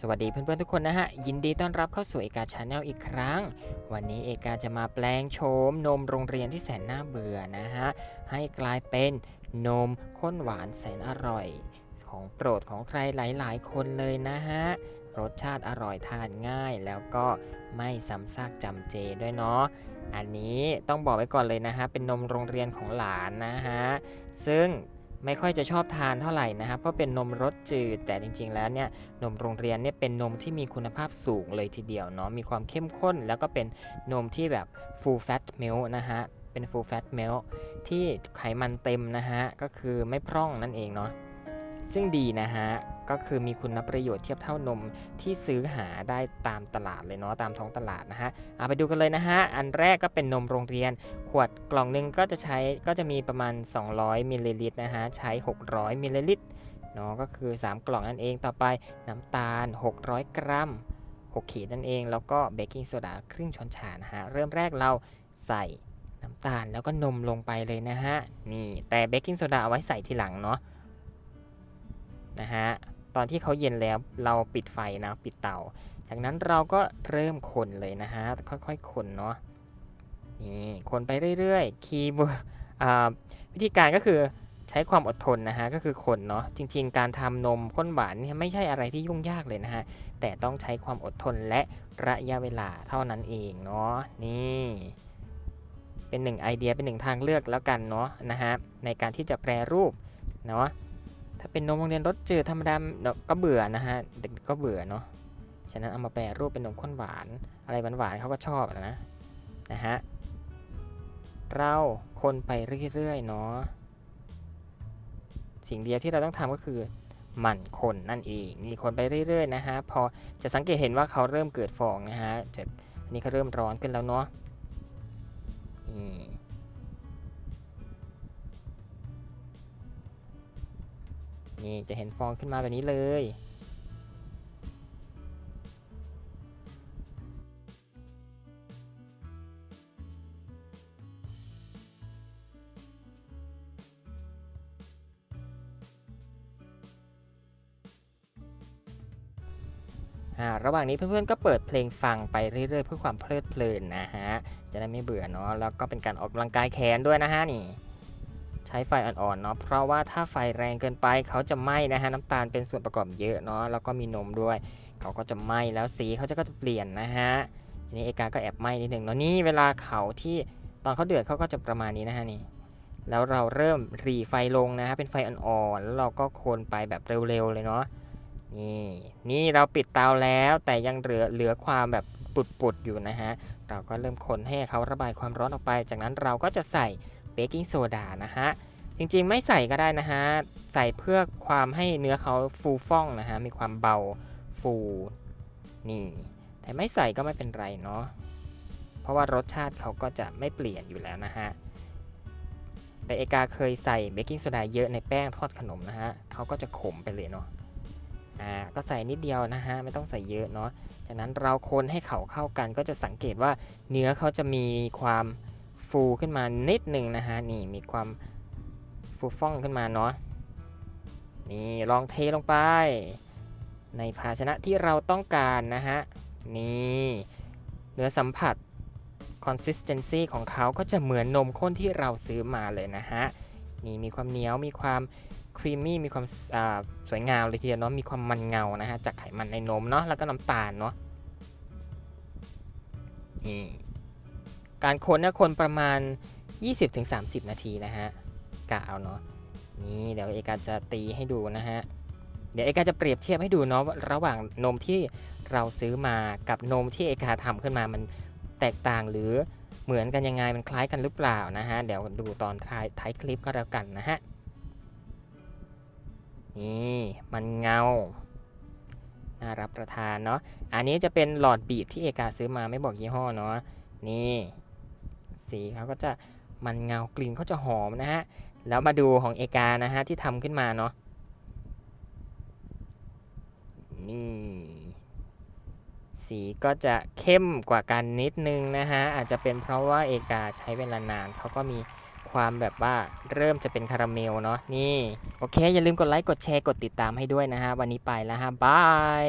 สวัสดีเพื่อนๆทุกคนนะฮะ ยินดีต้อนรับเข้าสู่เอกาชาแนลอีกครั้ง วันนี้เอกาจะมาแปลงโฉมนมโรงเรียนที่แสนน่าเบื่อนะฮะ ให้กลายเป็นนมข้นหวานแสนอร่อย ของโปรดของใครหลายๆ คนเลยนะฮะ รสชาติอร่อยทานง่าย แล้วก็ไม่ซ้ำซากจำเจด้วยเนาะอันนี้ต้องบอกไว้ก่อนเลยนะฮะเป็นนมโรงเรียนของหลานนะฮะซึ่ง ไม่ค่อยจะชอบทานเท่าไหร่นะครับเพราะเป็นนมรสจืด แต่จริง ๆ แล้วเนี่ยนมโรงเรียนเนี่ยเป็นนมที่มีคุณภาพสูงเลยทีเดียวเนาะมีความเข้มข้น แล้วก็เป็นนมที่แบบ full fat milk นะฮะเป็น full fat milk ที่ไขมันเต็มนะฮะก็คือไม่พร่องนั่นเองเนาะ ซึ่งดีนะฮะ ก็คือมีคุณประโยชน์เทียบเท่านมที่ซื้อหาได้ตามตลาดเลยเนาะตามท้องตลาดนะฮะเอาไปดูกันเลยนะฮะ อันแรกก็เป็นนมโรงเรียน ขวดกล่องหนึงก็จะใช้ก็จะมีประมาณ 200มิลลิลิตรนะฮะ ใช้ 600มิลลิลิตรเนาะก็คือ 3 กล่องนั่นเองต่อไปน้ำตาล 600 กรัม 6 ขีดนั่นเอง แล้วก็เบกกิ้งโซดาครึ่งช้อนชานะฮะ เริ่มแรกเราใส่น้ำตาลแล้วก็นมลงไปเลยนะฮะ นี่แต่เบกกิ้งโซดาเอาไว้ใส่ทีหลังเนาะ นะฮะตอนที่เขาเย็นแล้วเราปิดไฟนะปิดเตา จากนั้นเราก็เริ่มคนเลยนะฮะค่อยๆคนเนาะนี่คนไปเรื่อยๆคีย์เวิร์ดวิธีการก็คือใช้ความอดทนนะฮะก็คือคนเนาะจริง ๆ การทำนมข้นหวานเนี่ยไม่ใช่อะไรที่ยุ่งยากเลยนะฮะแต่ต้องใช้ความอดทนและระยะเวลาเท่านั้นเองเนาะนี่เป็นหนึ่งไอเดียเป็นหนึ่งทางเลือกแล้วกันเนาะนะฮะในการที่จะแปรรูปเนาะ ถ้าเป็นนมโรงเรียนรสจืดธรรมดาก็เบื่อนะฮะเด็กก็เบื่อเนาะฉะนั้นเอามาแปรรูปเป็นนมข้นหวาน อะไรหวานๆเขาก็ชอบนะนะฮะเราคนไปเรื่อยๆเนาะสิ่งเดียวที่เราต้องทำก็คือหมั่นคนนั่นเองนี่คนไปเรื่อยๆนะฮะพอจะสังเกตเห็นว่าเขาเริ่มเกิดฟองนะฮะจะอันนี้เขาเริ่มร้อนขึ้นแล้วเนาะนี่ นี่จะเห็นฟองขึ้นมาแบบนี้เลย ระหว่างนี้เพื่อนๆ ก็เปิดเพลงฟังไปเรื่อยๆ เพื่อความเพลิดเพลินนะฮะ จะได้ไม่เบื่อเนาะ แล้วก็เป็นการออกกำลังกายแขนด้วยนะฮะนี่ ช้ไฟอ่อนๆเนาะเพราะว่าถ้าไฟแรงเกินไปเขาจะไหม้นะฮะน้ำตาลเป็นส่วนประกอบเยอะเนาะแล้วก็มีนมด้วย เขาก็จะไหม้แล้วสีเขาจะก็จะเปลี่ยนนะฮะทีนี้เอกาก็แอบไหม้นิดหนึ่งเนาะนี่เวลาเขาที่ตอนเขาเดือดเขาก็จะประมาณนี้นะฮะนี่แล้วเราเริ่มรีไฟลงนะฮะเป็นไฟอ่อนๆแล้วเราก็คนไปแบบเร็วๆเลยเนาะนี่นี่เราปิดเตาแล้วแต่ยังเหลือเหลือความแบบปุดๆอยู่นะฮะเราก็เริ่มคนให้เขาระบายความร้อนออกไป จากนั้นเราก็จะใส่ เบกกิ้งโซดานะฮะ จริงๆไม่ใส่ก็ได้นะฮะ ใส่เพื่อความให้เนื้อเขาฟูฟ่องนะฮะ มีความเบาฟูนี่ แต่ไม่ใส่ก็ไม่เป็นไรเนาะ เพราะว่ารสชาติเขาก็จะไม่เปลี่ยนอยู่แล้วนะฮะ แต่เอกาเคยใส่เบกกิ้งโซดาเยอะในแป้งทอดขนมนะฮะเขาก็จะขมไปเลยเนาะอ่าก็ใส่นิดเดียวนะฮะ ไม่ต้องใส่เยอะเนาะจากนั้นเราคนให้เขาเข้ากันก็จะสังเกตว่าเนื้อเขาจะมีความ ฟูขึ้นมานิดหนึ่งนะฮะนี่มีความฟูฟ่องขึ้นมาเนาะนี่ลองเทลงไป ในภาชนะที่เราต้องการนะฮะนี่เนื้อสัมผัส consistency ของเขาก็จะเหมือนนมข้นที่เราซื้อมาเลยนะฮะนี่มีความเหนียวมีความครีมมี่มีความอ่าสวยงามเลยทีเดียวเนาะมีความมันเงานะฮะจากไขมันในนมเนาะแล้วก็น้ำตาลเนาะนี่ การคนเนี่ยคนประมาณ 20-30 นาทีนะฮะกะเอาเนาะนี่เดี๋ยวเอกาจะตีให้ดูนะฮะเดี๋ยวเอกาจะเปรียบเทียบให้ดูเนาะระหว่างนมที่เราซื้อมากับนมที่เอกาทำขึ้นมามันแตกต่างหรือเหมือนกันยังไงมันคล้ายกันหรือเปล่านะฮะเดี๋ยวดูตอนท้ายท้ายคลิปก็แล้วกันนะฮะนี่มันเงาน่ารับประทานเนาะอันนี้จะเป็นหลอดบีบที่เอกาซื้อมาไม่บอกยี่ห้อเนาะนี่ สีเขาก็จะมันเงากลิ่นเขาจะหอมนะฮะ แล้วมาดูของเอกานะฮะที่ทำขึ้นมาเนาะนี่สีก็จะเข้มกว่ากันนิดนึงนะฮะ อาจจะเป็นเพราะว่าเอกาใช้เวลานานเขาก็มีความแบบว่าเริ่มจะเป็นคาราเมลเนาะนี่ โอเค อย่าลืมกดไลค์ กดแชร์ กดติดตามให้ด้วยนะฮะ วันนี้ไปแล้วฮะบาย